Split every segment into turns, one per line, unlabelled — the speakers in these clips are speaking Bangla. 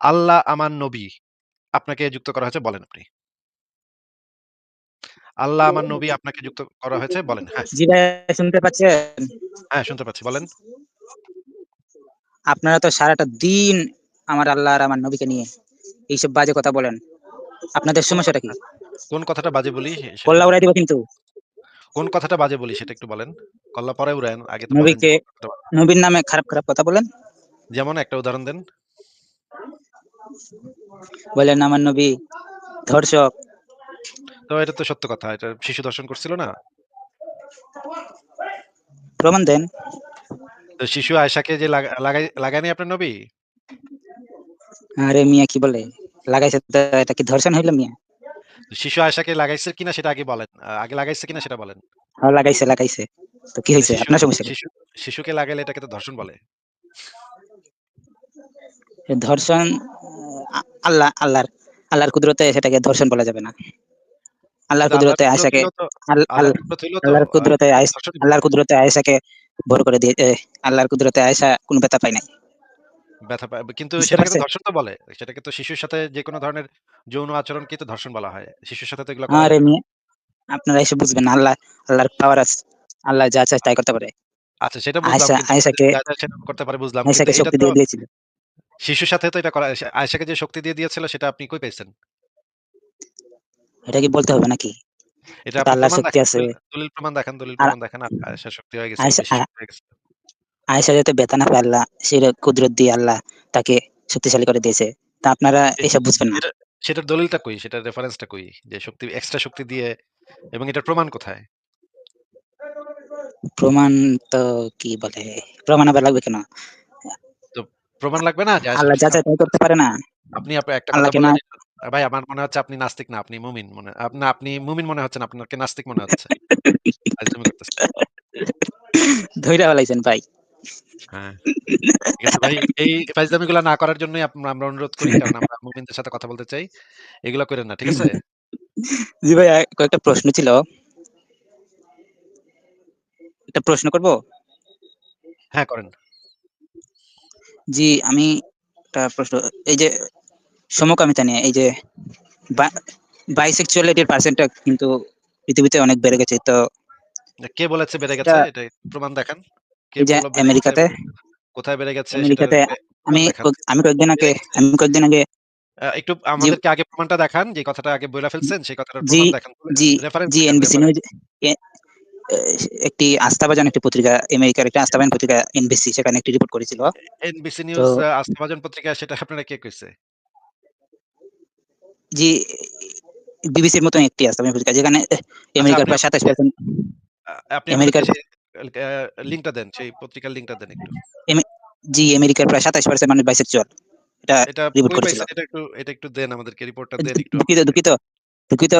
আল্লাহ আমার নবী আপনাকে যুক্ত করা হয়েছে বলেন আপনি। আল্লাহ আমার নবী আপনাকে যুক্ত করা হয়েছে বলেন। হ্যাঁ।
জি ভাই শুনতে পাচ্ছেন?
হ্যাঁ, শুনতে পাচ্ছি বলেন।
আপনারা তো সারাটা দিন আমার আল্লাহ আর আমার নবীকে নিয়ে এইসব বাজে কথা বলেন। আপনাদের সমস্যাটা কি?
কোন কথাটা বাজে বলি
কল্লা উড়াই দিব কিন্তু।
কোন কথাটা বাজে বলি সেটা একটু বলেন। কল্লা পরে উড়ায়েন। আগে
নবীকে। নবীর নামে খারাপ, খারাপ কথা বলেন।
যেমন একটা উদাহরণ দেন।
বলেন আমার নবী ধর্ষক।
তো এটা তো সত্য কথা। এটা শিশু দর্শন করছিল না?
প্রমাণ দেন।
তো শিশু আয়েশাকে যে লাগাই লাগায়নি আপনার নবী?
আরে মিয়া কি বলে? লাগাইছে তো এটা কি ধর্ষণ হইল মিয়া?
শিশু আয়েশাকে লাগাইছে কিনা সেটা আগে বলেন। আগে লাগাইছে কিনা সেটা বলেন।
হ্যাঁ লাগাইছে, লাগাইছে। তো কি
তো
হইছে? আপনার সমস্যা
শিশু শিশুকে লাগাইলে এটাকে তো ধর্ষণ বলে।
ধর্ষণ আল্লাহ আল্লাহর আল্লাহর কুদরতে সেটাকে ধর্ষণ বলা যাবে না। আল্লাহর কুদরতে আয়েশাকে আল
আল্লাহর কুদরত
আল্লাহর কুদরতে আয়েশাকে বড় করে দিয়ে আল্লাহর কুদরতে আয়েশা কোনো ব্যথা পায় নাই।
ব্যথা পায়। কিন্তু সেটাকে তো ধর্ষণ তো বলে। সেটাকে তো শিশুর সাথে যেকোনো ধরনের যৌন আচরণকেই তো ধর্ষণ বলা হয়। শিশুর সাথে তো এগুলা
আরে আপনারা এসে বুঝবেন আল্লাহ আল্লাহর পাওয়ার আছে। আল্লাহ যা চায় তাই করতে পারে।
আচ্ছা সেটা বুঝলাম কিন্তু
আয়েশাকে
যা, যা সেটা করতে পারে বুঝলাম।
আয়েশাকে শক্তি দিয়ে দিয়েছিল।
শিশুর সাথে তো এটা করা আয়েশা আয়েশাকে যে শক্তি দিয়ে দিয়েছিল সেটা আপনি কই পাইছেন?
এটা কি বলতে হবে নাকি?
এটা
আল্লাহর শক্তি আছে।
দলিল প্রমাণ দেখান, দলিল প্রমাণ দেখান।
আয়েশা
শক্তি হয়ে গেছিল।
আয়েশা যাতে ব্যথা না আল্লাহ সেটা কুদরত দিয়ে আল্লাহ তাকে শক্তিশালী করে দিয়েছে। তা আপনারা এসব বুঝবেন না।
সেটার দলিলটা কই? সেটার রেফারেন্সটা কই? যে শক্তি এক্সট্রা শক্তি দিয়ে এবং এটার প্রমাণ কোথায়?
প্রমাণ তো কি বলে? প্রমাণ আবার লাগবে কেন?
প্রমাণ লাগবে না
আল্লাহ যা
শক্তি
চায়
আপনি
তাই করতে পারে না।
আপনি আপ একটা কথা
আল্লাহকে না
বললেন আ ভাই আমার মনে হচ্ছে আপনি নাস্তিক না, আপনি মুমিন মনে আপ না আপনি মুমিন মনে হচ্ছে না, আপনাকে নাস্তিক মনে হচ্ছে। করতেছেন।
ফেলাইছেন ভাই।
হ্যাঁ। ভাই। এই ফাইজলামিগুলা না করার জন্যই আমরা অনুরোধ করি। কারণ আমরা মুমিনদের সাথে কথা বলতে চাই। এগুলা কইরেন না। ঠিক আছে?
জি ভাই কয়েকটা প্রশ্ন ছিল। একটা প্রশ্ন করব?
হ্যাঁ, করেন।
জি, আমি একটা প্রশ্ন এই যে সমকামিতা নিয়ে এই যে বা bisexuality এর পার্সেন্টটা কিন্তু পৃথিবীতে অনেক বেড়ে গেছে। তো
কে বলেছে বেড়ে গেছে? এটা প্রমাণ দেখান। কে
আমেরিকাতে
কোথায় বেড়ে গেছে
আমেরিকাতে আমি আমি কয়েকদিন আগে আমি কয়েকদিন আগে
একটু আমাদেরকে আগে প্রমাণটা দেখান। যে কথাটা আগে বইলা ফেলছেন সেই
কথাটা
প্রমাণ দেখান।
জি, জি এনবিসি নিউজ একটি আস্থাভাজন একটি পত্রিকা আমেরিকার একটা আস্থাভাজন পত্রিকা এনবিসি সেখানে একটি রিপোর্ট করেছিল।
এনবিসি নিউজ আস্থাভাজন পত্রিকা সেটা আপনারা কে কইছে?
জি, বিবিসির মতন একটি আস্থাভাজন পত্রিকা যেখানে
আচ্ছা
আমেরিকার প্রায় ২৭%
আপনি
আমেরিকার
লিংকটা দেন। সেই পত্রিকার লিংকটা দেন একটু।
জি, আমেরিকার প্রায় ২৭% মানুষ bisexual এটা
এটা
রিপোর্ট করেছিল।
এটা একটু এটা একটু দেন আমাদেরকে রিপোর্টটা দেন একটু
দুঃখিত,
আমাদেরকে।
দুঃখিত,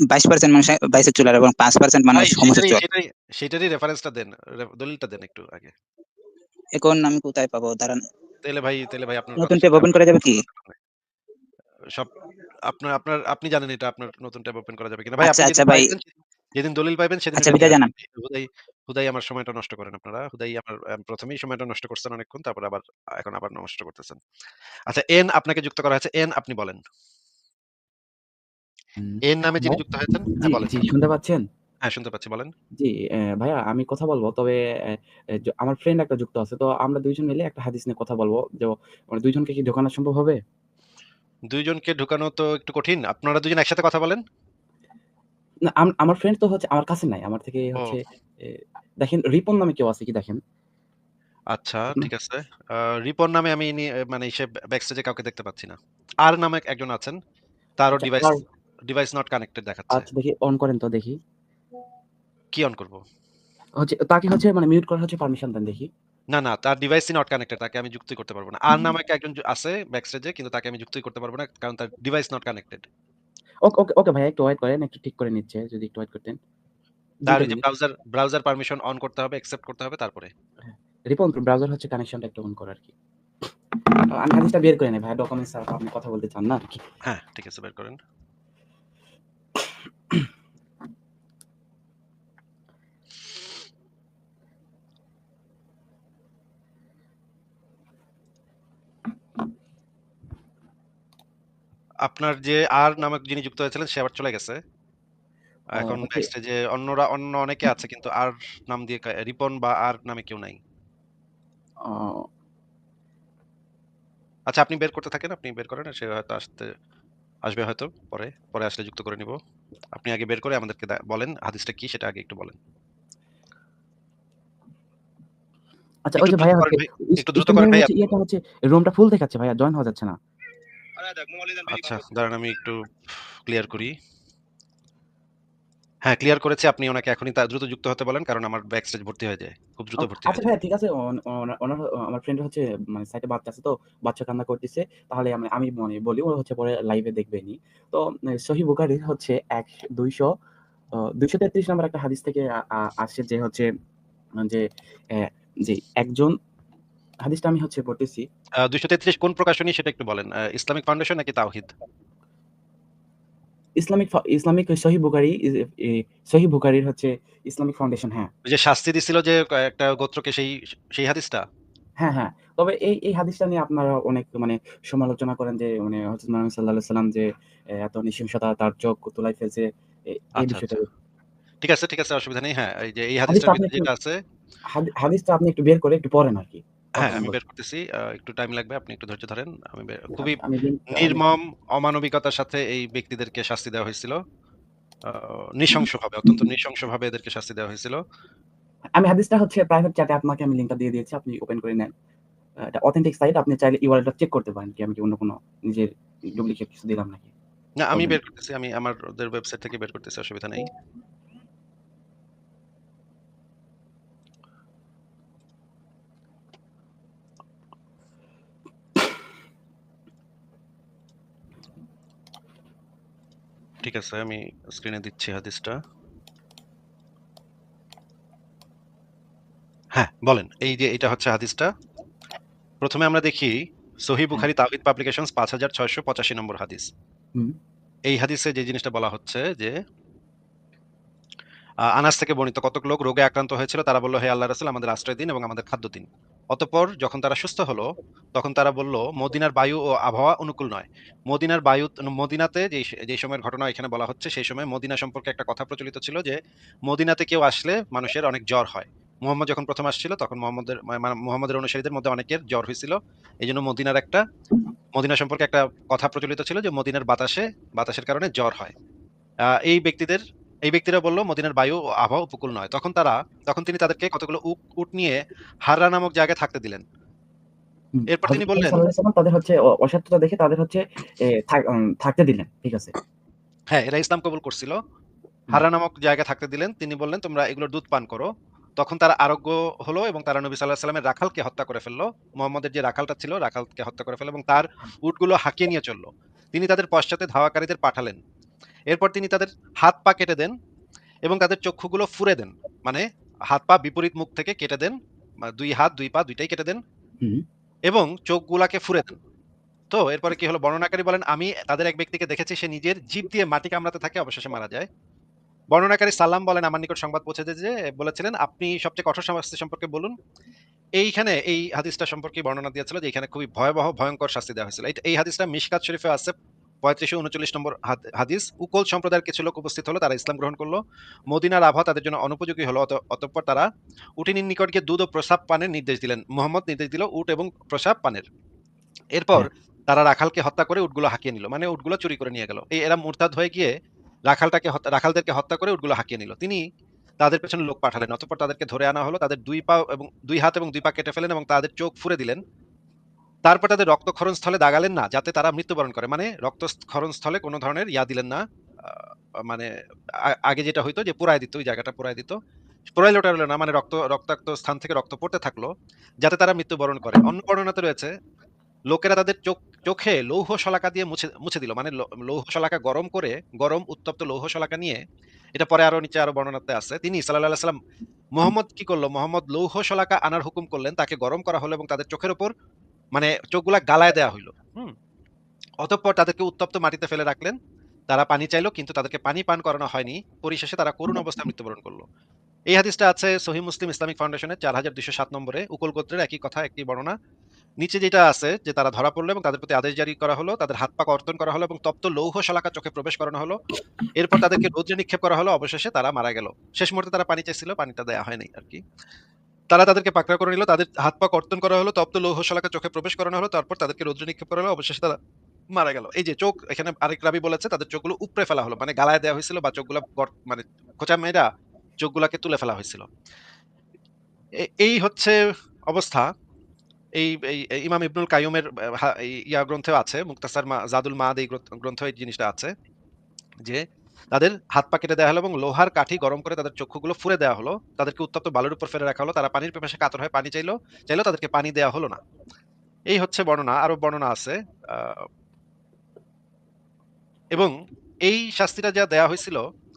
দুঃখিত ২২% মানুষ bisexual এবং ৫% মানুষ
ভাই সেটারই, রেফারেন্সটা দেন। দলিলটা দেন একটু আগে।
এখন আমি কোথায় পাবো দাঁড়ান।
তাইলে ভাই তাইলে ভাই আপনার
নতুন ট্যাব ওপেন করা যাবে কি?
সব আপনার আপনার আপনি জানেন এটা আপনার নতুন ট্যাব ওপেন করা যাবে কিনা। ভাই
আচ্ছা, আচ্ছা
যেদিন
ভাই।
যেদিন দলিল পাইবেন সেদিন
আচ্ছা বিদায় জানান।
হুদাই, হুদাই আমার সময়টা নষ্ট করেন আপনারা। হুদাই আমার আ ১ম এই সময়টা নষ্ট করছেন অনেকক্ষণ। তারপরে আবার এখন আবার নষ্ট করতেছেন। আচ্ছা এন আপনাকে যুক্ত করা হয়েছে। এন আপনি বলেন। এন নামে যিনি যুক্ত হয়েছেন
জি,
হ্যাঁ।
জি শুনতে পাচ্ছেন?
হ্যাঁ শুনতে পাচ্ছি বলেন।
জি, ভাইয়া আমি কথা বলব। তবে আমার ফ্রেন্ড একটা যুক্ত আছে। তো আমরা ২ জন মিলে একটা হাদিস নিয়ে কথা বলব। যে মানে ২ জনকে কি ঢোকানো সম্ভব হবে?
২ জনকে ঢুকানো তো একটু কঠিন। আপনারা ২ একসাথে কথা বলেন।
না আমার ফ্রেন্ড তো হচ্ছে আমার কাছে নাই। আমার থেকে হচ্ছে দেখেন রিপন নামে কেউ আছে কি দেখেন।
আচ্ছা ঠিক আছে। রিপন নামে আমি মানে সে ব্যাকস্টেজে কাউকে দেখতে পাচ্ছি না। আর নামে একজন আছেন। তারও
আচ্ছা
ডিভাইস
আর
ডিভাইস নট কানেক্টেড দেখাচ্ছে।
আচ্ছা দেখি অন করেন তো দেখি।
কি অন করব?
হচ্ছে তাকে হচ্ছে মানে মিউট করার হচ্ছে পারমিশন দেন দেখি।
না, না তার ডিভাইসই নট কানেক্টেড। তাকে আমি যুক্তই করতে পারব না। আর নামে একজন আছে ব্যাকস্টেজে কিন্তু তাকে আমি যুক্তই করতে পারব না। কারণ তার device not connected.
Okay, okay, okay ভাইয়া একটু ওয়েট করেন। একটু ঠিক করে নিচ্ছে। যদি একটু ওয়েট করতেন।
তার যে ব্রাউজার ব্রাউজার পারমিশন অন করতে হবে, অ্যাকসেপ্ট করতে হবে তারপরে।
হ্যাঁ, রিপন ব্রাউজার হচ্ছে কানেকশনটা একটু অন করা আর কি আমি হাদিসটা বের করে নেই ভাই ডকুমেন্টস ছাড়া আপনি কথা বলতে চান না আর কি
হ্যাঁ, ঠিক আছে বের করেন। আপনার যে আর নামক যিনি যুক্ত হয়েছিলেন সে আবার চলে গেছে। এখন
ওকে।
ব্যাকস্টেজে অন্যরা অন্য অনেকে আছে কিন্তু আর নাম দিয়ে রিপন বা আর নামে কেউ নাই। আচ্ছা আপনি বের করতে থাকেন, আপনি বের করেন। সে হয়তো আসতে আসবে হয়তো পরে। পরে আসলে যুক্ত করে নিব। আপনি আগে বের করে আমাদেরকে বলেন হাদিসটা কি সেটা আগে একটু বলেন।
আচ্ছা ওই যে ভাইয়া
একটু দ্রুত করেন
ভাইয়া ইয়েটা হচ্ছে রুমটা ফুল দেখাচ্ছে ভাইয়া জয়েন হওয়া যাচ্ছে না।
আচ্ছা দাঁড়ান আমি একটু ক্লিয়ার করি। হ্যাঁ, ক্লিয়ার করেছি। আপনি ওনাকে এখনই দ্রুত যুক্ত হতে বলেন। কারণ আমার ব্যাকস্টেজ ভর্তি হয়ে যায়। খুব দ্রুত ভর্তি
আচ্ছা
হয়ে
ঠিক আছে। ওনার আমার ফ্রেন্ড হচ্ছে মানে সাইটে বাচ্চা আছে তো, বাচ্চা কান্না করতেছে। তাহলে আমি আমি মানে বলি ও হচ্ছে পরে লাইভে দেখবেনি। তো এ সহিহ বুখারীর হচ্ছে এক ২০০ অ ২৩৩ নাম্বার একটা হাদিস থেকে আসছে যে হচ্ছে যে যে একজন হাদিসটা আমি হচ্ছে পড়তেছি।
২৩৩ কোন প্রকাশনী সেটা একটু বলেন। ইসলামিক ফাউন্ডেশন নাকি তাওহীদ?
ইসলামিক ইসলামিক সহিহ বুখারী এ বুখারীর হচ্ছে ইসলামিক ফাউন্ডেশন হ্যাঁ।
যে শাস্তি দিছিল যে কয়েকটা গোত্রকে সেই সেই হাদিসটা?
হ্যাঁ, হ্যাঁ। তবে এই এই হাদিসটা নিয়ে আপনারা অনেক মানে সমালোচনা করেন যে মানে হযরত মুহাম্মদ সাল্লাল্লাহু আলাইহি সাল্লাম যে এত নৃশংসতা তার চোখ তুলায় ফেলছে। এই
আচ্ছা,
বিষয়টা
আচ্ছা। ঠিক আছে, ঠিক আছে অসুবিধা নেই। হ্যাঁ, এই যে এই
হাদিসটা আপনি একটু
যেটা আছে
হাদিসটা আপনি একটু বের করে একটু পড়েন আরকি।
হ্যাঁ, আমি বের করতেছি। একটু টাইম লাগবে। আপনি একটু ধৈর্য ধরেন। আমি খুবই
লিঙ্ক আমি
নির্মম অমানবিকতার সাথে এই ব্যক্তিদেরকে শাস্তি দেওয়া হয়েছিল। নৃশংসভাবে, অত্যন্ত নৃশংসভাবে এদেরকে শাস্তি দেওয়া হয়েছিল।
আমি হাদিসটা হচ্ছে প্রাইভেট চ্যাটে আপনাকে আমি লিঙ্কটা দিয়ে দিয়েছি। আপনি ওপেন করে নেন। এটা অথেন্টিক সাইট আপনি চাইলে ইউআরএলটা চেক করতে পারেন কি আমি কি অন্য কোনো নিজের ডুপ্লিকেট কিছু দিলাম নাকি।
না আমি বের করতেছি। আমি আমার ওদের ওয়েবসাইট থেকে বের করতেছি। অসুবিধা নেই। ঠিক আছে আমি স্ক্রিনে দিচ্ছি হাদিসটা। হ্যাঁ, বলেন। এই যে এটা হচ্ছে হাদিসটা। ১ম এ আমরা দেখি
হ্যাঁ।
বুখারী তাওহীদ পাবলিকেশনস ৫৬৮৫ নম্বর হাদিস। এই হাদিসে যে জিনিসটা বলা হচ্ছে যে আনাস থেকে বর্ণিত কতক লোক রোগে আক্রান্ত হয়েছিল। তারা বলল, "হে আল্লাহর রাসূল আমাদের আশ্রয় দিন এবং আমাদের খাদ্য দিন।" অতঃপর যখন তারা সুস্থ হলো, তখন তারা বলল, "মদিনার বায়ু ও আবহাওয়া অনুকূল নয়।" মদিনার বায়ু মদিনাতে যেই যেই সময়ের ঘটনা এখানে বলা হচ্ছে, সেই সময় মদিনা সম্পর্কে একটা কথা প্রচলিত ছিল যে, মদিনাতে কেউ আসলে মানুষের অনেক জ্বর হয়। মুহাম্মদ যখন প্রথম আসছিল তখন মুহাম্মদের মা মা অনুসারীদের মধ্যে অনেকের জ্বর হয়েছিল এই জন্য মদিনার একটা মদিনা সম্পর্কে একটা কথা প্রচলিত ছিল যে, মদিনার বাতাসে বাতাসের কারণে জ্বর হয়। এই ব্যক্তিদের এই ব্যক্তিরা বলল, "মদিনার বায়ু ও আবহাওয়া উপকূল নয়।" তখন তারা তখন তিনি তাদেরকে কতগুলো উট উট নিয়ে হাররা নামক জায়গায় থাকতে দিলেন। এরপর তিনি বললেন
তাদের হচ্ছে অ অসত্যতা দেখে তাদের হচ্ছে থাকতে দিলেন। ঠিক আছে।
হ্যাঁ, এরা ইসলাম কবুল করছিল। হারা নামক জায়গায় থাকতে দিলেন। তিনি বললেন, "তোমরা এগুলোর দুধ পান করো।" তখন তারা আরোগ্য হলো এবং তারা নবী সাল্লাল্লাহু আলাইহি ওয়াসাল্লামের রাখালকে হত্যা করে ফেলল মোহাম্মদের যে রাখালটা ছিল, রাখালকে হত্যা করে ফেলল এবং তার উটগুলো হাঁকিয়ে নিয়ে চলল তিনি তাদের পশ্চাতে ধাওয়াকারীদের পাঠালেন। এরপর তিনি তাদের হাত-পা কেটে দেন এবং তাদের চক্ষুগুলো ফুঁড়ে দেন। মানে হাত-পা বিপরীত মুখ থেকে কেটে দেন। ২ হাত, ২ পা ২ টাই কেটে দেন। এবং চোখগুলাকে ফুঁড়ে দেন। তো এরপরে কি হলো? বর্ণনাকারী বলেন, "আমি তাদের এক ব্যক্তিকে দেখেছি সে নিজের জিভ দিয়ে মাটি কামড়াতে থাকে, অবশেষে মারা যায়।" বর্ণনাকারী সাল্লাম বলেন, "আমার নিকট সংবাদ পৌঁছেছে যে বলেছিলেন, আপনি সবচেয়ে কঠোর শাস্তি সম্পর্কে বলুন।" এইখানে এই হাদিসটা সম্পর্কে বর্ণনা দিয়েছিল যে এখানে খুবই ভয়াবহ ভয়ঙ্কর শাস্তি দেওয়া হয়েছিল। এই হাদিসটা মিশকাত শরীফে আছে ৩৫৩৯ নম্বর হাদ হাদিস। উকল সম্প্রদায়ের কিছু লোক উপস্থিত হলো, তারা ইসলাম গ্রহণ করল মদিনার আবহাওয়া তাদের জন্য অনুপযোগী হলো। অত অতঃপর তারা উটনীর নিকট গিয়ে দুধ ও প্রস্রাব পানের নির্দেশ দিলেন। মুহাম্মদ নির্দেশ দিল উট এবং প্রস্রাব পানের। এরপর। তারা রাখালকে হত্যা করে উটগুলো হাঁকিয়ে নিল। মানে উটগুলো চুরি করে নিয়ে গেল। এই এরা মুরতাদ হয়ে গিয়ে রাখালটাকে রাখালদেরকে হত্যা করে উটগুলো হাঁকিয়ে নিল। তিনি তাদের পেছনে লোক পাঠালেন। অতঃপর তাদেরকে ধরে আনা হলো। তাদের দুই পা এবং দুই হাত এবং দুই পা কেটে ফেলেন এবং তাদের চোখ ফুঁড়ে দিলেন। তারপর তাদের রক্তক্ষরণ স্থলে দাগালেন না, যাতে তারা মৃত্যুবরণ করে। মানে রক্তক্ষরণ স্থলে কোনো ধরনের ইয়া দিলেন না। মানে আগে যেটা হইতো যে পুড়ায় দিত, ওই জায়গাটা পুড়ায় দিত। পোড়াইলো টোড়াইলো না মানে রক্ত রক্তাক্ত স্থান থেকে রক্ত পড়তে থাকল, যাতে তারা মৃত্যুবরণ করে। অন্য বর্ণনাতে রয়েছে, লোকেরা তাদের চোখ চোখে লৌহ শলাকা দিয়ে মুছে মুছে দিল। মানে লৌহ শলাকা গরম করে, গরম উত্তপ্ত লৌহ শলাকা নিয়ে, এটা পরে আরও নিচে আরও বর্ণনাতে আছে। তিনি সাল্লাল্লাহু আলাইহি ওয়াসাল্লাম মুহাম্মদ কি করল মুহাম্মদ লৌহ শলাকা আনার হুকুম করলেন। তাকে গরম করা হলো এবং তাদের চোখের উপর মানে চোখগুলা গালায় দেয়া হইল। হুম? অতঃপর তাদেরকে উত্তপ্ত মাটিতে ফেলে রাখলেন। তারা পানি চাইলো কিন্তু তাদেরকে পানি পান করানো হয়নি। পরিশেষে তারা করুণ অবস্থায় মৃত্যুবরণ করল এই হাদিসটা আছে সহিহ মুসলিম ইসলামিক ফাউন্ডেশনের ৪২০৭ নম্বরে উকুল গোত্রের একই কথা একটি বর্ণনা। নিচে যেটা আছে যে তারা ধরা পড়ল এবং তাদের প্রতি আদেশ জারি করা হলো তাদের হাত পা কর্তন করা হলো এবং তপ্ত লৌহ শলাকা চোখে প্রবেশ করানো হলো এরপর তাদেরকে রোদ্রে নিক্ষেপ করা হলো অবশেষে তারা মারা গেল শেষ মুহূর্তে তারা পানি চাইছিল পানিটা দেওয়া হয়নি আর কি তারা তাদেরকে পাকড়া করে নিল, তাদের হাত পা কর্তন করা হলো, তপ্ত লৌহ চোখে প্রবেশ করানো হলো, তারপর তাদেরকে রোদ্রে নিক্ষেপ করা হলো, অবশেষে তারা মারা গেল। এই যে চোখ, এখানে আরেক রাবি বলেছে, তাদের চোখগুলো উপড়ে ফেলা হলো মানে গালায় দেওয়া হয়েছিল বা চোখগুলো মানে খোঁচা মেয়েরা চোখগুলাকে তুলে ফেলা হয়েছিল। এই হচ্ছে অবস্থা। এই ইমাম ইবনুল এই ইয়া গ্রন্থেও আছে, মুক্তাসার মা, জাদুল মাদ এই গ্রন্থ- গ্রন্থ এই জিনিসটা আছে যে তাদের হাত পা কেটে দেওয়া হলো এবং লোহার কাঠি গরম করে তাদের চক্ষুগুলো ফুরে দেওয়া হলো তাদেরকে উত্তপ্ত বালুর উপর ফেলে রাখা হলো তারা পানির পেপাসে কাতর হয়ে পানি চাইলো, চাইলেও তাদেরকে পানি দেওয়া হলো না এই হচ্ছে বর্ণনা আরও বর্ণনা আছে এবং এই শাস্তিটা যা দেয়া হয়েছিল। হ্যাঁ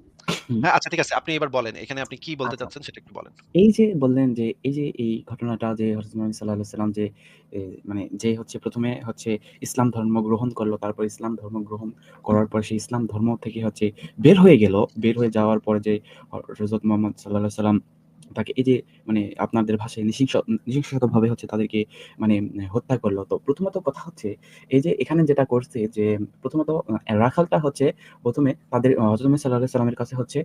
আচ্ছা ঠিক আছে আপনি এবার বলেন এখানে আপনি কি বলতে
আচ্ছা।
চাচ্ছেন সেটা একটু বলেন
এই যে বললেন যে এই যে এই ঘটনাটা যে হযরত মুহাম্মদ সাল্লাল্লাহু আলাইহি সাল্লাম যে মানে যে হচ্ছে প্রথমে হচ্ছে ইসলাম ধর্ম গ্রহণ করল। তারপর ইসলাম ধর্ম গ্রহণ করার পর সেই ইসলাম ধর্ম থেকে হচ্ছে বের হয়ে গেল। বের হয়ে যাওয়ার পরে যে হযরত মুহাম্মদ সাল্লাল্লাহু আলাইহি সাল্লাম তাকে এই যে মানে আপনাদের ভাষায় নৃশংস নৃশংসভাবে হচ্ছে তাদেরকে মানে হত্যা করল। তো প্রথমত কথা হচ্ছে, এই যে এখানে যেটা করছে যে, প্রথমত রাখালটা হচ্ছে প্রথমে তাদের হজরত আলাইহি সাল্লামের কাছে হচ্ছে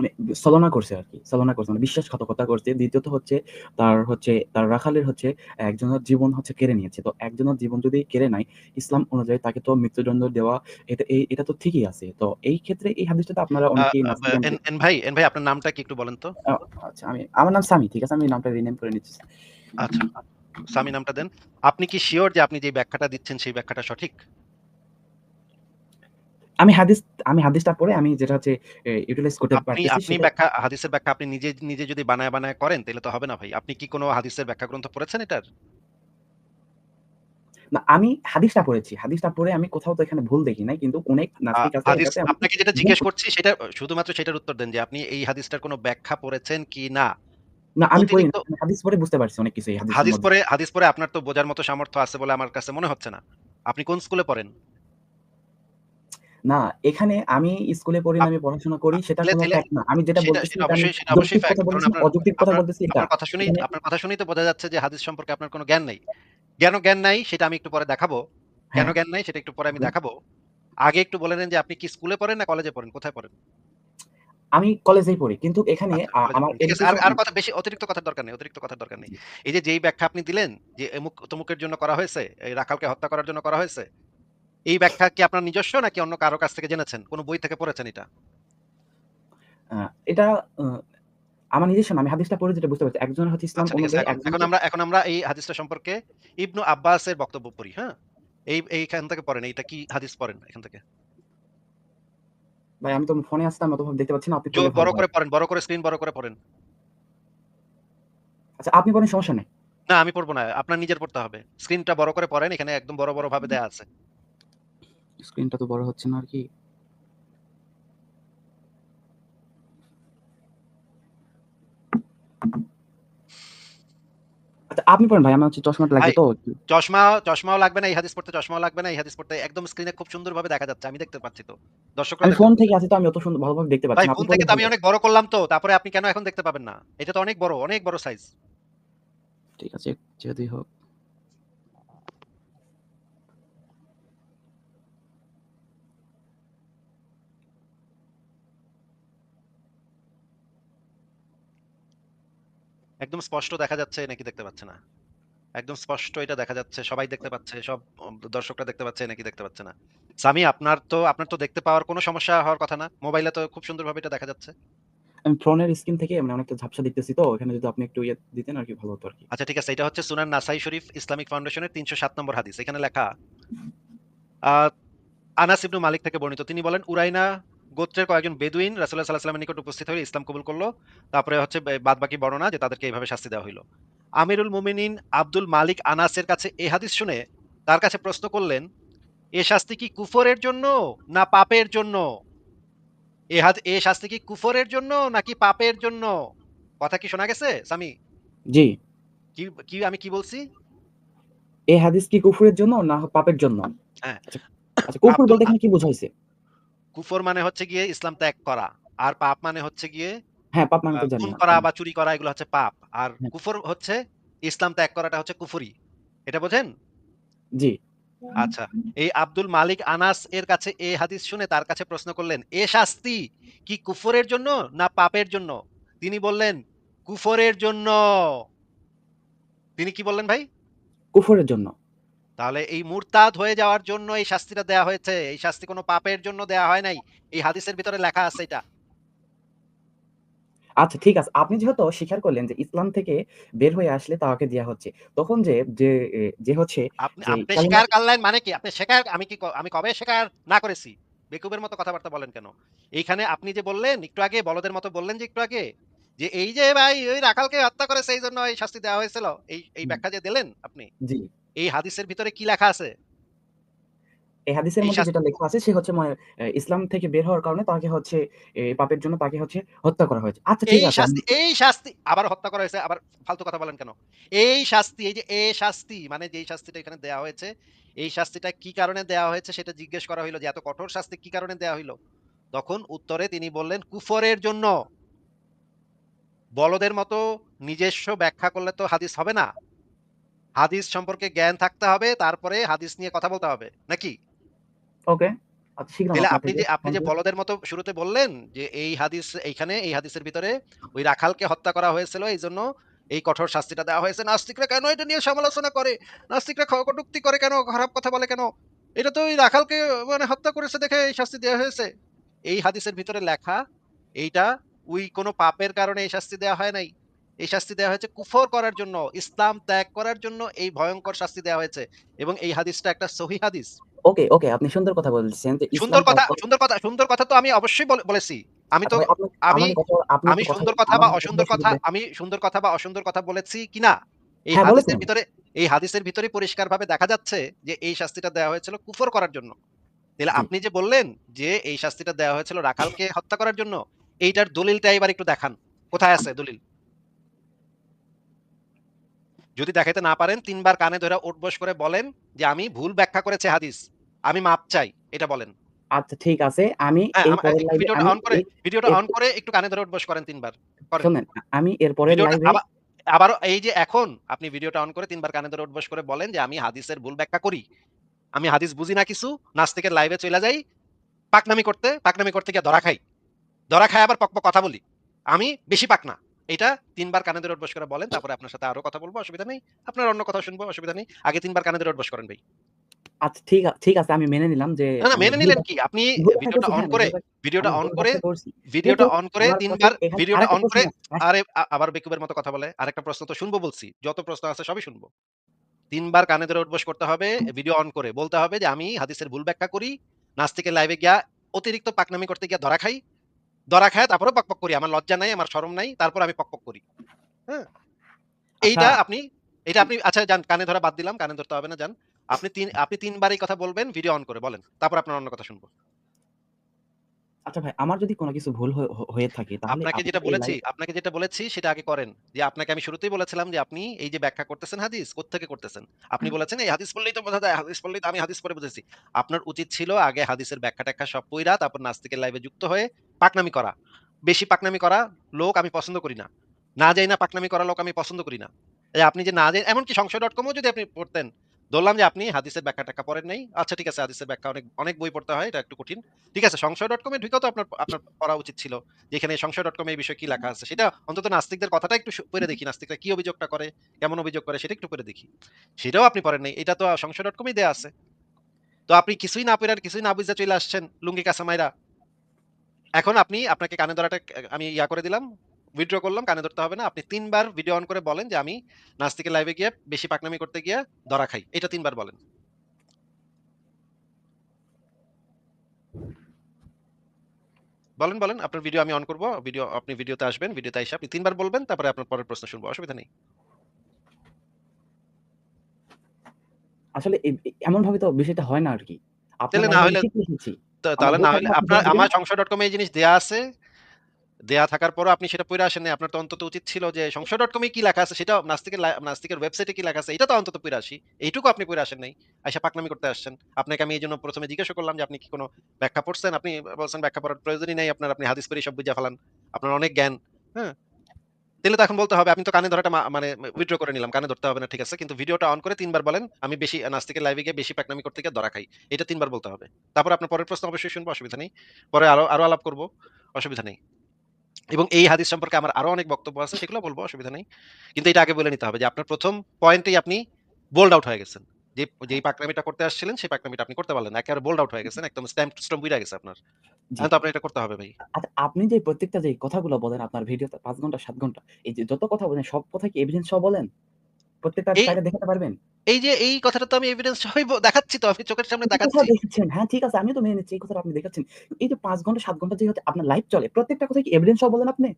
মানে ছলনা করছে আরকি। ছলনা করছে মানে বিশ্বাসঘাতকতা করছে। দ্বিতীয়ত হচ্ছে তার হচ্ছে তার রাখালের হচ্ছে একজনের জীবন হচ্ছে কেড়ে নিয়েছে। তো একজনের জীবন যদি কেড়ে নেয়, ইসলাম অনুযায়ী তাকে তো মৃত্যুদণ্ড দেওয়া এটা এই এটা তো ঠিকই আছে। তো এই ক্ষেত্রে এই হাদিসটাতে আপনারা অনেকেই
এন এন ভাই এন ভাই আপনার নামটা কি একটু বলেন তো
আচ্ছা আমি আমার নাম সামি। ঠিক আছে? আমি নামটা রিনেম করে নিচ্ছি।
আচ্ছা সামি নামটা দেন আপনি কি শিওর যে আপনি যে ব্যাখ্যাটা দিচ্ছেন সেই ব্যাখ্যাটা সঠিক
আমি হাদিস আমি হাদিসটা পড়ে আমি যেটা হচ্ছে ইউটিলাইজ করতে
আপনি আপনি ব্যাখ্যা হাদিসের ব্যাখ্যা আপনি নিজে নিজে যদি বানায় বানায় করেন তাহলে তো হবে না ভাই আপনি কি কোনো হাদিসের ব্যাখ্যা গ্রন্থ পড়েছেন এটার
না আমি হাদিসটা পড়েছি। হাদিসটা পড়ে আমি কোথাও তো এখানে ভুল দেখি নাই। কিন্তু অনেক নাস্তিক আছে
হাদিস আপনাকে যেটা জিজ্ঞেস করছি সেটা শুধুমাত্র সেটার উত্তর দেন যে আপনি এই হাদিসটার কোনো ব্যাখ্যা পড়েছেন কি না
না আমি পড়িনি। হাদিস পড়ে বুঝতে পারছি অনেক কিছু
হাদিস। পড়ে হাদিস পড়ে আপনার তো বোঝার মতো সামর্থ্য আছে বলে আমার কাছে মনে হচ্ছে না আপনি কোন স্কুলে পড়েন
না, এখানে আমি স্কুলে পড়ি আমি পড়াশোনা করি সেটা কোনো ফ্যাক্ট না। আমি যেটা বলতেছি
সেটা অবশ্যই সেটা অবশ্যই ফ্যাক্ট কারণ আপনার
অযৌক্তিক কথা বলতেছি এটা।
আপনার কথা শুনেই আপনার কথা শুনেই তো বোঝা যাচ্ছে যে হাদিস সম্পর্কে আপনার কোনো জ্ঞান নেই জ্ঞান জ্ঞান নাই সেটা আমি একটু পরে দেখাবো কেন
হ্যাঁ।
জ্ঞান নাই সেটা একটু পরে আমি দেখাবো আগে একটু বলে নেন যে আপনি কি স্কুলে পড়েন না কলেজে পড়েন কোথায় পড়েন
আমি কলেজেই পড়ি। কিন্তু এখানে
আচ্ছা,
আমার
আর আর কথা বেশি অতিরিক্ত কথার দরকার নেই অতিরিক্ত কথার দরকার নেই এই যে যেই ব্যাখ্যা আপনি দিলেন যে এমুক তমুকের জন্য করা হয়েছে এই রাখালকে হত্যা করার জন্য করা হয়েছে এই ব্যাখ্যা কি আপনার নিজস্ব নাকি অন্য কারও কাছ থেকে জেনেছেন কোন বই থেকে পড়েছেন এটা
এটা আমার নিজস্ব। আমি হাদিসটা পড়ে যেটা বুঝতে পারছি। একজন হচ্ছে ইসলাম
আচ্ছা এখন আমরা এখন আমরা এই হাদিসটা সম্পর্কে ইবনু আব্বাসের বক্তব্য পড়ি হ্যাঁ এই এইখান থেকে পড়েন এইটা কি হাদিস পড়েন এখান থেকে
ভাই আমি তো ফোনে আসতাম অতভাবে দেখতে পাচ্ছি না। আপনি
বড় করে পড়েন বড় করে স্ক্রিন বড় করে পড়েন
আচ্ছা আপনি পড়েন সমস্যা নেই।
না আমি পড়ব না আপনার নিজের পড়তে হবে স্ক্রিনটা বড় করে পড়েন এখানে একদম বড় বড় ভাবে দেয়া আছে
স্ক্রিনটা তো বড় হচ্ছে না আরকি। আচ্ছা আপনি পড়েন ভাই। আমার হচ্ছে চশমাটা লাগবে তো।
চশমা চশমাও লাগবে না এই হাদিস পড়তে চশমাও লাগবে না এই হাদিস পড়তে একদম স্ক্রিনে খুব সুন্দরভাবে দেখা যাচ্ছে আমি দেখতে পাচ্ছি তো দর্শকরা
আমি ফোন থেকে আছি তো আমি অত সুন্দর ভালোভাবে দেখতে পাচ্ছি না।
ফোন থেকে তো আমি অনেক বড় করলাম তো তারপরে আপনি কেন এখন দেখতে পাবেন না এটা তো অনেক বড় অনেক বড় সাইজ
ঠিক আছে যদি হোক।
একদম স্পষ্ট দেখা যাচ্ছে নাকি দেখতে পাচ্ছে না। একদম স্পষ্ট এটা দেখা যাচ্ছে সবাই দেখতে পাচ্ছে সব দর্শকরা দেখতে পাচ্ছে নাকি দেখতে পাচ্ছে না। সামি আপনার তো আপনার তো দেখতে পাওয়ার কোনো সমস্যা হওয়ার কথা না? মোবাইলে তো খুব সুন্দরভাবে এটা দেখা যাচ্ছে।
আমি ফোনের স্ক্রিন থেকে মানে অনেকটা ঝাপসা দেখতেছি তো এখানে যদি আপনি একটু ইয়ে দিতেন আর কি ভালো হতো আর কি।
আচ্ছা ঠিক আছে এটা হচ্ছে সুনান নাসাই শরীফ ইসলামিক ফাউন্ডেশনের তিনশো সাত নম্বর হাদিস এখানে লেখা আহ, আনাস ইবনু মালিক থেকে বর্ণিত। তিনি বলেন উরাইনা গোত্রের কয়েকজন বেদুইন রাসুল্লাহ সাল্লাহ সাল্লামের নিকট উপস্থিত হয়ে ইসলাম কবুল করল তারপরে হচ্ছে বাদ বাকি বর্ণনা যে তাদেরকে এইভাবে শাস্তি দেওয়া হইল আমিরুল মুমিনিন আব্দুল মালিক আনাসের কাছে এই হাদিস শুনে তার কাছে প্রশ্ন করলেন এ শাস্তি কি কুফরের জন্য না পাপের জন্য এ হাদ এ শাস্তি কি কুফরের জন্য নাকি পাপের জন্য কথা কি শোনা গেছে সামি
জি।
কি কি আমি কি বলছি
এই হাদিস কি কুফরের জন্য না পাপের জন্য?
হ্যাঁ।
আচ্ছা, আচ্ছা কুফর বলতে এখানে কি বোঝাইছে?
কুফর মানে হচ্ছে গিয়ে ইসলাম ত্যাগ করা আর পাপ মানে হচ্ছে গিয়ে
হ্যাঁ পাপ মানে তো জানি
খুন করা বা চুরি করা এগুলো হচ্ছে পাপ। আর
হ্যাঁ।
কুফর হচ্ছে ইসলাম ত্যাগ করাটা হচ্ছে কুফরি। এটা বোঝেন?
জি।
আচ্ছা এই আব্দুল মালিক আনাস এর কাছে এই হাদিস শুনে তার কাছে প্রশ্ন করলেন এ শাস্তি কি কুফরের জন্য না পাপের জন্য? তিনি বললেন কুফরের জন্য। তিনি কি বললেন ভাই?
কুফরের জন্য।
তাহলে এই মুরতাদ হয়ে যাওয়ার জন্য এই শাস্তিটা দেয়া হয়েছে। এই শাস্তি কোনো পাপের জন্য দেয়া হয় নাই। এই হাদিসের ভিতরে লেখা আছে এটা।
আচ্ছা ঠিক আছে। আপনি যেহেতু স্বীকার করলেন যে ইসলাম থেকে বের হয়ে আসলে তাকে দেওয়া হচ্ছে তখন যে যে হচ্ছে
আপনি স্বীকার করলেন মানে কি? আপনি স্বীকার আমি কি আমি কবে স্বীকার না করেছি? বেকুবের মতো কথাবার্তা বলেন কেন? এইখানে আপনি যে বললেন একটু আগে বলদের মতো বললেন যে একটু আগে যে এই যে ভাই ওই রাখালকে হত্যা করে সেই জন্য এই শাস্তি দেওয়া হয়েছিল। এই এই ব্যাখ্যা যে দিলেন আপনি?
জি।
এই হাদিসের ভিতরে কি লেখা আছে?
এই হাদিসের মধ্যে যেটা লেখা আছে সে হচ্ছে ইসলাম থেকে বের হওয়ার কারণে তাকে হচ্ছে পাপের জন্য তাকে হচ্ছে হত্যা করা হয়েছে। আচ্ছা ঠিক আছে
এই শাস্তি আবার হত্যা করা হয়েছে আবার ফালতু কথা বলেন কেন? এই শাস্তি এই যে এ শাস্তি মানে যেই শাস্তিটা এখানে দেওয়া হয়েছে এই শাস্তিটা কি কারণে দেওয়া হয়েছে সেটা জিজ্ঞেস করা হইল যে এত কঠোর শাস্তি কি কারণে দেওয়া হইল? তখন উত্তরে তিনি বললেন কুফরের জন্য। বলদের মতো নিজস্ব ব্যাখ্যা করলে তো হাদিস হবে না। হাদিস সম্পর্কে জ্ঞান থাকতে হবে তারপরে হাদিস নিয়ে কথা বলতে হবে নাকি?
ওকে আচ্ছা
তাহলে আপনি যে আপনি যে বলদের মতো শুরুতে বললেন যে এই হাদিস এইখানে এই হাদিসের ভিতরে ওই রাখালকে হত্যা করা হয়েছিল এই জন্য এই কঠোর শাস্তিটা দেওয়া হয়েছে। নাস্তিকরা কেন এটা নিয়ে সমালোচনা করে? নাস্তিকরা খ- করে কেন? খারাপ কথা বলে কেন? এটা তো ওই রাখালকে মানে হত্যা করেছে দেখে এই শাস্তি দেওয়া হয়েছে। এই হাদিসের ভিতরে লেখা এইটা ওই কোনো পাপের কারণে এই শাস্তি দেওয়া হয় নাই। এই শাস্তি দেওয়া হয়েছে কুফর করার জন্য ইসলাম ত্যাগ করার জন্য এই ভয়ঙ্কর শাস্তি দেওয়া হয়েছে। এবং এই হাদিসটা একটা সহি হাদিস।
ওকে ওকে আপনি সুন্দর কথা বলছেন
সুন্দর কথা সুন্দর কথা সুন্দর কথা তো আমি অবশ্যই বলেছি। আমি তো আমি আমি সুন্দর কথা বা অসুন্দর
কথা
আমি সুন্দর কথা বা অসুন্দর কথা বলেছি কিনা? এই
হ্যাঁ,
হাদিসের ভিতরে এই হাদিসের ভিতরে পরিষ্কার ভাবে দেখা যাচ্ছে যে এই শাস্তিটা দেওয়া হয়েছিল কুফর করার জন্য। তাহলে আপনি যে বললেন যে এই শাস্তিটা দেওয়া হয়েছিল রাখালকে হত্যা করার জন্য এইটার দলিলটা এবার একটু দেখান। কোথায় আছে দলিল? যদি দেখাইতে না পারেন তিনবার কানে ধরে উঠবস করে বলেন যে আমি ভুল ব্যাখ্যা করেছে হাদিস। আমি মাপ চাই এটা বলেন।
আচ্ছা ঠিক আছে। আমি
হ্যাঁ,
এই পরের লাইভে
ভিডিওটা অন করে ভিডিওটা অন করে একটু কানে ধরে উঠবস করেন তিনবার।
শুনেন আমি এর পরের লাইভে
আবার আবারও এই যে এখন আপনি ভিডিওটা অন করে তিনবার কানে ধরে উঠবস করে বলেন যে আমি হাদিসের ভুল ব্যাখ্যা করি। আমি হাদিস বুঝি না কিছু নাস্তিকের লাইভে চলে যাই পাকনামি করতে পাকনামি করতে গিয়ে ধরা খাই। ধরা খাই আবার পক পক কথা বলি। আমি বেশি পাকনা এটা তিনবার কানে ধরে উঠবস করে বলেন তারপরে আপনার সাথে আরও কথা বলব অসুবিধা নেই। আপনার অন্য কথা শুনব অসুবিধা নেই। আগে তিনবার কানে ধরে উঠবস করেন ভাই।
আচ্ছা ঠিক আছে ঠিক আছে আমি মেনে নিলাম যে
না না মেনে নিলেন কি? আপনি ভিডিওটা অন
হ্যাঁ,
করে ভিডিওটা অন করে ভিডিওটা অন করে তিনবার ভিডিওটা অন করে আরে আবার বেকুবের মতো কথা বলে আরেকটা প্রশ্ন তো শুনব বলছি। যত প্রশ্ন আছে সবই শুনব। তিনবার কানে ধরে উঠবস করতে হবে ভিডিও অন করে। বলতে হবে যে আমি হাদিসের ভুল ব্যাখ্যা করি নাস্তিকের লাইভে গিয়া অতিরিক্ত পাকনামি করতে গিয়া ধরা খাই ধরা খায় তারপরে পক পক করি। আমার লজ্জা নাই আমার শরম নাই তারপর আমি পক পক করি। হ্যাঁ? এইটা
আচ্ছা।
আপনি এটা আপনি আচ্ছা যান কানে ধরা বাদ দিলাম কানে ধরতে হবে না যান। আপনি তিন আপনি তিনবার এই কথা বলবেন ভিডিও অন করে বলেন। তারপর আপনার অন্য কথা শুনব।
আচ্ছা ভাই আমার যদি কোনো কিছু ভুল হয়ে- থাকে তাহলে
আপনাকে যেটা বলেছি আপনাকে যেটা বলেছি সেটা আগে করেন। যে আপনাকে আমি শুরুতেই বলেছিলাম যে আপনি এই যে ব্যাখ্যা করতেছেন হাদিস কোত্থেকে করতেছেন? আপনি বলেছেন এই হাদিস পড়লেই তো বোঝা যায় হাদিস পড়লেই তো আমি হাদিস পড়ে বুঝেছি। আপনার উচিত ছিল আগে হাদিসের ব্যাখ্যা ট্যাখ্যা সব পইরা তারপর নাস্তিকের লাইভে যুক্ত হয়ে পাকনামি করা। বেশি পাকনামি করা লোক আমি পছন্দ করি না। না যাই না পাকনামি করা লোক আমি পছন্দ করি না। আপনি যে না যাই এমনকি সংশয় ডট কমও যদি আপনি পড়তেন ধরলাম যে আপনি হাদিসের ব্যাখ্যা টাখ্যা পড়েন নাই। আচ্ছা ঠিক আছে, হাদিসের ব্যাখ্যা অনেক অনেক বই পড়তে হয়, এটা একটু কঠিন। ঠিক আছে সংশয় ডট কমে ঢুকেও তো আপনার আপনার পড়া উচিত ছিল যেখানে সংশয় ডট কমে এই বিষয়ে কি লেখা আছে। সেটা অন্তত নাস্তিকদের কথাটা একটু পড়ে দেখি, নাস্তিকরা কি অভিযোগটা করে, কেমন অভিযোগ করে, সেটা একটু পড়ে দেখি। সেটাও আপনি পড়েন নাই, এটা তো সংশয় ডট কমেই দেওয়া আছে। তো আপনি কিছুই না পড়ে আর কিছুই না বুঝতে চলে আসছেন, লুঙ্গি কাসামাইরা এখন আপনি আপনাকে কানে ধরাটা, আমি ইয়া করে দিলাম উইথড্র করলাম কানে ধরতে হবে না। আপনি তিনবার ভিডিও অন করে বলেন যে আমি নাস্তিকের লাইভে গিয়ে বেশি পাকনামি করতে গিয়ে ধরা খাই। এটা তিনবার বলেন। বলেন বলেন আপনার ভিডিও আমি অন করব। ভিডিও আপনি ভিডিওতে আসবেন ভিডিওতে এসে আপনি তিনবার বলবেন তারপরে আপনার পরের প্রশ্ন শুনব। অসুবিধা নেই।
আসলে এমন ভাবে তো বিষয়টা হয় না আর কি।
তাহলে না হলে- তাহলে না হলে আপনার আমার সংশয় ডট কমে এই জিনিস দেয়া আছে। দেয়া থাকার পরও আপনি সেটা পড়ে আসেন আপনার তো অন্তত উচিত ছিল যে সংশয় ডট কমে কি লেখা আছে সেটা নাস্তিকের নাস্তিকের ওয়েবসাইটে কি লেখা আছে এটা তো অন্তত পড়ে আসি এইটুকু আপনি পড়ে আসেন নাই আইসা পাকনামি করতে আসছেন আপনাকে আমি এই জন্য প্রথমে জিজ্ঞাসা করলাম যে আপনি কি কোনো ব্যাখ্যা পড়ছেন আপনি বলছেন ব্যাখ্যা পড়ার প্রয়োজনই নেই আপনার আপনি হাদিস পড়ে সব বুঝে ফেলান আপনার অনেক জ্ঞান হ্যাঁ তাইলে তো এখন বলতে হবে আপনি তো কানে ধরাটা মানে উইথড্র করে নিলাম। কানে ধরতে হবে না ঠিক আছে। কিন্তু ভিডিওটা অন করে তিনবার বলেন, "আমি বেশি নাস্তিকের লাইভে গিয়ে বেশি পাকনামি করতে গিয়ে ধরা খাই।" এটা তিনবার বলতে হবে। তারপর আপনার পরের প্রশ্ন অবশ্যই শুনব, অসুবিধা নেই। পরে আরও, আরও আলাপ করব অসুবিধা নেই। এবং এই হাদিস সম্পর্কে আমার আরও অনেক বক্তব্য আছে, সেগুলো বলব, অসুবিধা নেই। কিন্তু এটা আগে বলে নিতে হবে যে আপনার প্রথম পয়েন্টেই আপনি বোল্ড আউট হয়ে গেছেন। যে যেই পাকনামিটা করতে আসছিলেন, সেই পাকনামিটা আপনি করতে পারলেন একেবারে বোল্ড আউট হয়ে গেছেন। একদম স্ট্যাম্প স্ট্যাম্প উইরা গেছে আপনার। এখন তো আপনি এটা করতে হবে ভাই।
আচ্ছা, আপনি যে প্রত্যেকটা যে কথাগুলো বলেন আপনার ভিডিওতে ৫ ঘণ্টা ৭ ঘণ্টা, এই যে যত কথা বলেন সব কথা কি এভিডেন্স সহ বলেন? প্রত্যেকটা চাইলে দেখাতে পারবেন?
এই যে এই কথাটা তো আমি এভিডেন্স দেখাচ্ছি তো। আমি চোখের সামনে
এই
দেখাচ্ছি।
দেখেছেন। হ্যাঁ, ঠিক আছে। আমিও তো মেনে নিচ্ছি এই কথাটা আপনি দেখাচ্ছেন। এই যে ৫ ঘণ্টা ৭ ঘণ্টা যে হচ্ছে আপনার লাইভ চলে, প্রত্যেকটা কথা কি এভিডেন্স সহ বলেন আপনি?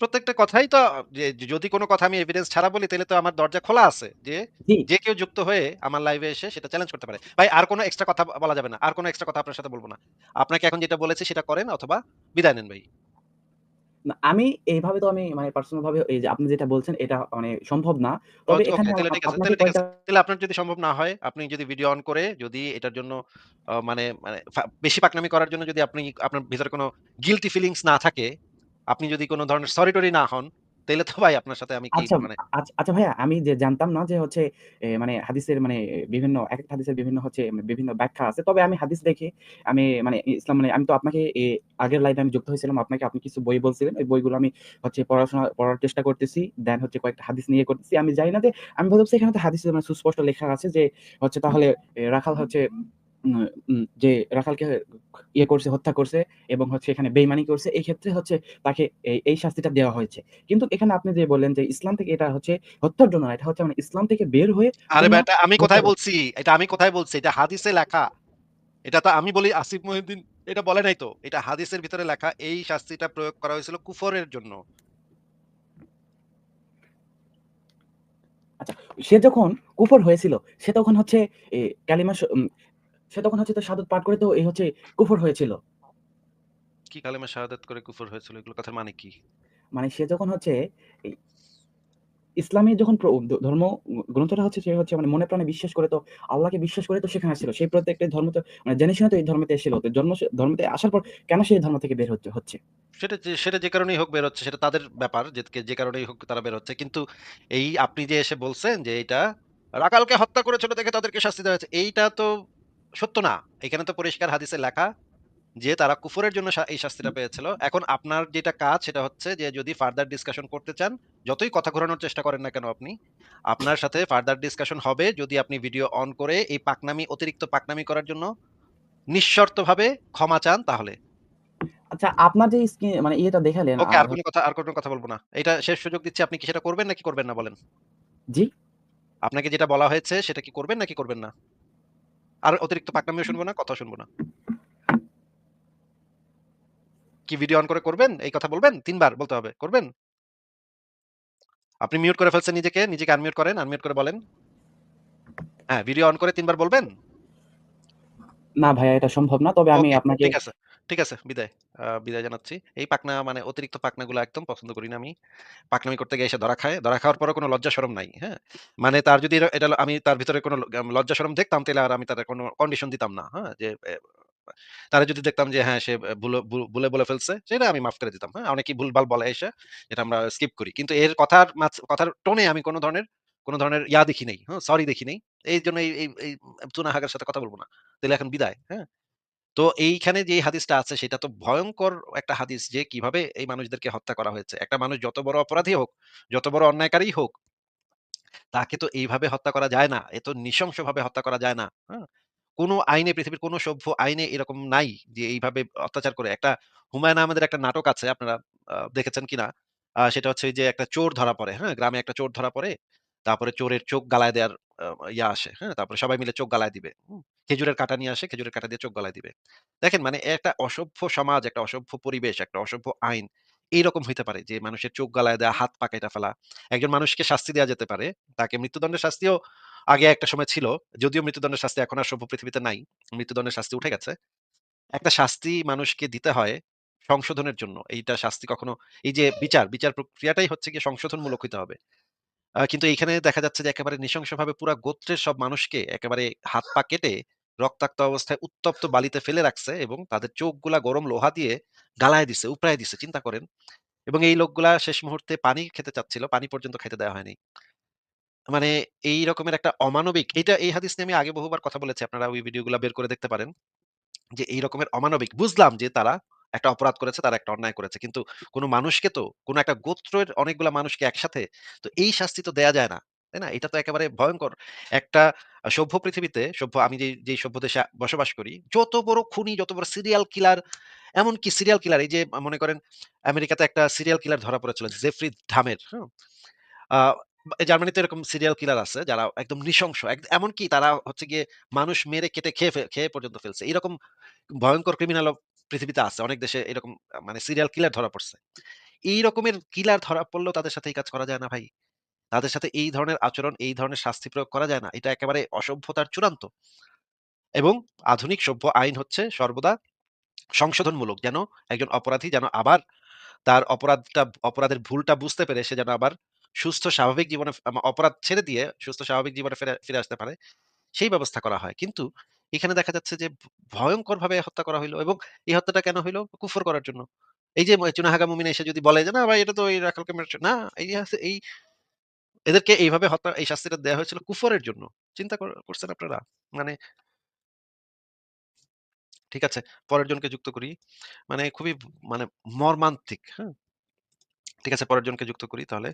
প্রত্যেকটা কথাই তো যে যদি কোন কথা আমি এভিডেন্স ছাড়া বলি তাইলে তো আমার দরজা খোলা আছে। যে, যে কেউ যুক্ত হয়ে আমার লাইভে এসে সেটা চ্যালেঞ্জ করতে পারে। ভাই আর কোনো এক্সট্রা কথা বলা যাবে না। আর কোনো এক্সট্রা কথা আপনার সাথে বলব না। আপনাকে এখন যেটা বলেছি সেটা করেন অথবা বিদায় নেন ভাই।
আমি এইভাবে তো আমি মানে পার্সোনাল ভাবে এই যে আপনি যেটা বলছেন এটা মানে সম্ভব না। তবে এখানে তাহলে
ঠিক আছে,
আপনাকে
ঠিক আছে।
কয়েকটা
আপনার যদি সম্ভব না হয়, আপনি যদি ভিডিও অন করে যদি এটার জন্য মানে মানে বেশি পাকনামি করার জন্য যদি আপনি আপনার ভিতরে কোনো গিলটি ফিলিংস না থাকে, আপনি যদি কোনো ধরনের সরি টরি না হন, তাইলে তো ভাই আপনার সাথে আমি কি
আচ্ছা,
মানে
আচ্ছা, ভাইয়া আমি যে জানতাম না যে হচ্ছে মানে হাদিসের মানে বিভিন্ন একেকটা হাদিসের বিভিন্ন হচ্ছে বিভিন্ন ব্যাখ্যা আছে। তবে আমি হাদিস দেখে আমি মানে ইসলাম মানে আমি তো আপনাকে আগের লাইভে আমি যুক্ত হয়েছিলাম। আপনাকে আপনি কিছু বই বলছিলেন। ওই বইগুলো আমি হচ্ছে পড়াশোনা পড়ার চেষ্টা করতেছি। দেন হচ্ছে কয়েকটা হাদিস নিয়ে করতেছি। আমি জানি না যে আমি ভাবছি এখানে তো হাদিসে মানে সুস্পষ্ট লেখা আছে যে হচ্ছে তাহলে রাখাল হচ্ছে যে রাখালকে ইয়ে করছে, হত্যা করছে এবং হচ্ছে এখানে বেইমানি করছে। এই ক্ষেত্রে হচ্ছে তাকে এই, শাস্তিটা দেওয়া হয়েছে। কিন্তু এখানে আপনি যে বললেন যে ইসলাম থেকে এটা হচ্ছে হত্যার জন্য এটা হচ্ছে মানে ইসলাম থেকে বের হয়ে
আরে এটা আমি কোথায় বলছি? এটা আমি কোথায় বলছি? এটা হাদিসে লেখা। এটা তো আমি বলি আসিফ মহিউদ্দিন এটা বলে নাই তো। এটা হাদিসের ভিতরে লেখা এই শাস্তিটা প্রয়োগ করা হয়েছিল কুফরের জন্য।
আচ্ছা, সে যখন কুফর হয়েছিল, সে তখন হচ্ছে কালিমা স তখন হচ্ছে তো শাহাদাত পাঠ করে তো এই হচ্ছে কুফর হয়েছিল।
কি কালেমা শাহাদাত করে কুফর হয়েছিল? এগুলো কথার মানে কি?
মানে সে যখন হচ্ছে ইসলামী যখন ধর্ম গ্রন্থটা হচ্ছে সে হচ্ছে মানে মনে প্রাণে বিশ্বাস করে তো আল্লাহকে বিশ্বাস করে তো সেখানে আসছিল। সেই প্রত্যেকটা ধর্ম তো মানে জেনে শুনে তো এই ধর্মেতে এসেছিল। তো জন্ম ধর্মেতে আসার পর কেন সে এই ধর্ম থেকে বের হচ্ছে হচ্ছে?
সেটা যে সেটা যে কারণেই হোক বের হচ্ছে সেটা তাদের ব্যাপার। যে যে কারণেই হোক তারা বের হচ্ছে। কিন্তু এই আপনি যে এসে বলছেন যে এটা রাখালকে হত্যা করেছিল দেখে তাদেরকে শাস্তি দেওয়া হয়েছে। এইটা তো সত্য না। এখানে তো পরিষ্কার হাদিসে লেখা যে তারা কুফরের জন্য এই শাস্তিটা পেয়েছিল। এখন আপনার যেটা কাজ সেটা হচ্ছে যে যদি ফার্দার ডিসকাশন করতে চান, যতই কথা ঘোরানোর চেষ্টা করেন না কেন আপনি, আপনার সাথে ফার্দার ডিসকাশন হবে যদি আপনি ভিডিও অন করে এই পাকনামি অতিরিক্ত পাকনামি করার জন্য নিঃশর্তভাবে ক্ষমা চান তাহলে।
আচ্ছা আপনার যে স্কি মানে ইয়েটা দেখালেন
ওকে
আর
কোন কথা আর কোন কথা বলব না। এটা শেষ সুযোগ দিচ্ছি আপনি কি সেটা করবেন নাকি করবেন না বলেন?
জি?
আপনাকে যেটা বলা হয়েছে সেটা কি করবেন নাকি করবেন না? আর অতিরিক্ত পাকনামিও শুনব না, কথা শুনব না। কি ভিডিও অন করে করবেন? এই কথা বলবেন? তিনবার বলতে হবে। করবেন? আপনি মিউট করে ফেলছেন নিজেকে, নিজেকে আনমিউট করেন, আনমিউট করে বলেন। হ্যাঁ, ভিডিও অন করে তিনবার বলবেন?
না ভাইয়া এটা সম্ভব না। তবে আমি আপনাকে
ঠিক আছে। ঠিক আছে, বিদায়। বিদায় জানাচ্ছি। এই পাকনা মানে অতিরিক্ত পাকনাগুলো একদম পছন্দ করি না আমি। পাকনামি করতে গিয়ে এসে ধরা খায়। ধরা খাওয়ার পরেও কোন লজ্জা শরম নাই। হ্যাঁ? মানে তার যদি এটা আমি তার ভিতরে কোন লজ্জা শরম দেখতাম তাইলে আর আমি তারে কোন কন্ডিশন দিতাম না। হ্যাঁ? যে তারে যদি দেখতাম যে হ্যাঁ, সে ভুলে ভুল বলে ফেলছে, সেটা আমি মাফ করে দিতাম। হ্যাঁ? অনেকেই ভুলভাল বলে এসে, এটা আমরা স্কিপ করি। কিন্তু এর কথার কথার টোনে আমি কোনো ধরনের কোন ধরনের ইয়া দেখি নেই হ্যাঁ? সরি দেখি নেই এই এই এই চুনা হাগার সাথে কথা বলব না। তাহলে এখন বিদায়। হ্যাঁ? তো এইখানে যে হাদিসটা আছে সেটা তো ভয়ংকর একটা হাদিস যে কীভাবে এই মানুষদেরকে হত্যা করা হয়েছে। একটা মানুষ যত বড় অপরাধী হোক, যত বড় অন্যায়কারীই হোক, তাকে তো এইভাবে হত্যা করা যায় না। এত নৃশংসভাবে হত্যা করা যায় না। হ্যাঁ? কোন আইনে পৃথিবীর কোনো সভ্য আইনে এরকম নাই যে এইভাবে অত্যাচার করে। একটা হুমায়ূন আহমেদের একটা নাটক আছে আপনারা দেখেছেন কিনা? সেটা হচ্ছে যে একটা চোর ধরা পড়ে। হ্যাঁ? গ্রামে একটা চোর ধরা পড়ে। তারপরে চোরের চোখ গালায় দেওয়ার ইয়া আসে। হ্যাঁ? তারপরে সবাই মিলে চোখ গালায় দিবে। খেজুরের কাঁটা নিয়ে আসে, খেজুরের কাঁটা দিয়ে চোখ গলায় দিবে। দেখেন মানে একটা অসভ্য সমাজ, একটা অসভ্য পরিবেশ, একটা অসভ্য আইন এইরকম হইতে পারে যে মানুষের চোখ গলায় দেওয়া, হাত পা কাইটা ফেলা। একজন মানুষকে শাস্তি দেওয়া যেতে পারে। তাকে মৃত্যুদণ্ডের শাস্তিও আগে একটা সময় ছিল। যদিও মৃত্যুদণ্ডের শাস্তি এখন আর সভ্য পৃথিবীতে নাই। মৃত্যুদণ্ডের শাস্তি উঠে গেছে। একটা শাস্তি মানুষকে দিতে হয় সংশোধনের জন্য। এইটা শাস্তি কখনো এই যে বিচার, বিচার প্রক্রিয়াটাই হচ্ছে গিয়ে সংশোধনমূলক হইতে হবে। কিন্তু এইখানে দেখা যাচ্ছে যে একেবারে নৃশংসভাবে পুরা গোত্রের সব মানুষকে একেবারে হাত পা কেটে রক্তাক্ত অবস্থায় উত্তপ্ত বালিতে ফেলে রাখছে এবং তাদের চোখগুলা গরম লোহা দিয়ে গালায় দিছে, উপড়ায় দিছে। চিন্তা করেন। এবং এই লোকগুলা শেষ মুহূর্তে পানি খেতে চাচ্ছিল, পানি পর্যন্ত খেতে দেওয়া হয়নি। মানে এই রকমের একটা অমানবিক এটা এই হাদিস নিয়ে আমি আগে বহুবার কথা বলেছি। আপনারা ওই ভিডিওগুলা বের করে দেখতে পারেন। যে এই রকমের অমানবিক বুঝলাম যে তারা একটা অপরাধ করেছে, তারা একটা অন্যায় করেছে। কিন্তু কোন মানুষকে তো কোন একটা গোত্রের অনেকগুলা মানুষকে একসাথে তো এই শাস্তি তো দেয়া যায় না। তাই না? এটা তো একেবারে ভয়ঙ্কর একটা সভ্য পৃথিবীতে সভ্য আমি যে যেই সভ্য দেশে বসবাস করি, যত বড় খুনি, যত বড় সিরিয়াল কিলার, এমনকি সিরিয়াল কিলার এই যে মনে করেন আমেরিকাতে একটা সিরিয়াল কিলার ধরা পড়েছিল জেফরি ধামের জার্মানিতে এরকম সিরিয়াল কিলার আছে যারা একদম নৃশংস। এমনকি তারা হচ্ছে গিয়ে মানুষ মেরে কেটে খেয়ে খেয়ে পর্যন্ত ফেলছে। এরকম ভয়ঙ্কর ক্রিমিনালও পৃথিবীতে আছে। অনেক দেশে এরকম মানে সিরিয়াল কিলার ধরা পড়ছে। এই রকমের কিলার ধরা পড়লেও তাদের সাথে এই কাজ করা যায় না ভাই। তাদের সাথে এই ধরনের আচরণ, এই ধরনের শাস্তি প্রয়োগ করা যায় না। এটা একেবারে অসভ্যতার চূড়ান্ত। এবং আধুনিক সভ্য আইন হচ্ছে সর্বদা সংশোধনমূলক। যেন একজন অপরাধী যেন আবার তার অপরাধটা অপরাধের ভুলটা বুঝতে পেরে সে যেন আবার সুস্থ স্বাভাবিক জীবনে অপরাধ ছেড়ে দিয়ে সুস্থ স্বাভাবিক জীবনে ফিরে ফিরে আসতে পারে, সেই ব্যবস্থা করা হয়। কিন্তু এখানে দেখা যাচ্ছে যে ভ ভয়ংকরভাবে হত্যা করা হইল এবং এই হত্যাটা কেন হইল? কুফর করার জন্য। এই যে চুনাহাগা মুমিন এসে যদি বলে যে, "না ভাই এটা তো এই রাখালকে মেরেছে।" না, এই এই এদেরকে এইভাবে হত্যা এই শাস্তিটা দেওয়া হয়েছিল কুফরের জন্য। চিন্তা করছেন আপনারা? মানে ঠিক আছে, পরের জনকে যুক্ত করি। মানে খুবই মানে মর্মান্তিক, হ্যাঁ? ঠিক আছে, পরের জনকে যুক্ত করি তাহলে।